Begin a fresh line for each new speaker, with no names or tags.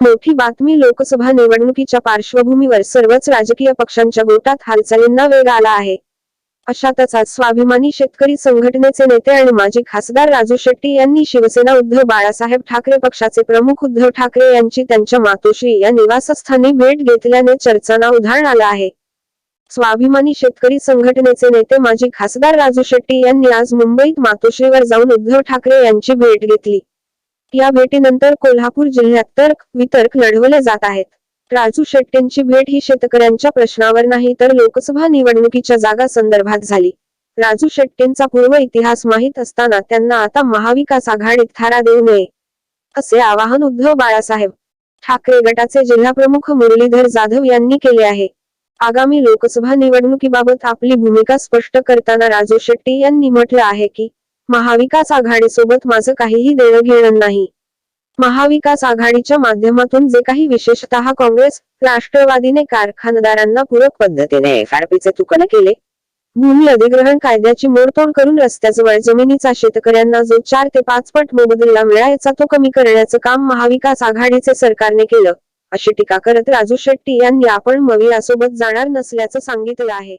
मोठी बातमी लोकसभा निवडणुकीच्या पार्श्वभूमीवर सर्वच राजकीय पक्षांच्या गोटात हालचालींना वेग आला आहे. अशातच आज स्वाभिमानी शेतकरी संघटनेचे नेते आणि माजी खासदार राजू शेट्टी यांनी शिवसेना उद्धव बाळासाहेब ठाकरे पक्षाचे प्रमुख उद्धव ठाकरे यांची त्यांच्या मातोश्री या निवासस्थानी भेट घेतल्याने चर्चांना उधाण आलं आहे. स्वाभिमानी शेतकरी संघटनेचे नेते माजी खासदार राजू शेट्टी यांनी आज मुंबईत मातोश्रीवर जाऊन उद्धव ठाकरे यांची भेट घेतली. या भेटीनंतर कोल्हापूर जिल्ह्यात तर्क वितर्क लढवले जात आहेत. राजू शेट्टींची भेट ही शेतकऱ्यांच्या प्रश्नावर नाही तर लोकसभा निवडणुकीच्या जागा संदर्भात झाली. राजू शेट्टींचा पूर्व इतिहास माहीत असताना त्यांना आता महाविकास आघाडीत थारा देऊ नये असे आवाहन उद्धव बाळासाहेब ठाकरे गटाचे जिल्हाप्रमुख मुरलीधर जाधव यांनी केले आहे. आगामी लोकसभा निवडणुकीबाबत आपली भूमिका स्पष्ट करताना राजू शेट्टी यांनी म्हटलं आहे की महाविकास आघाडीसोबत माझं काहीही देणं घेणं नाही. महाविकास आघाडीच्या माध्यमातून जे काही विशेषतः काँग्रेस राष्ट्रवादीने कारखानदारांना पूरक पद्धतीने एफआरपीचे तुकडे केले भूमी अधिग्रहण कायद्याची मोडतोड करून रस्त्याजवळ जमिनीचा शेतकऱ्यांना जो चार ते पाच पट मोबदला मिळायचा तो कमी करण्याचं काम महाविकास आघाडीचे सरकारने केलं अशी टीका करत राजू शेट्टी यांनी आपण मवियासोबत जाणार नसल्याचं सांगितलं आहे.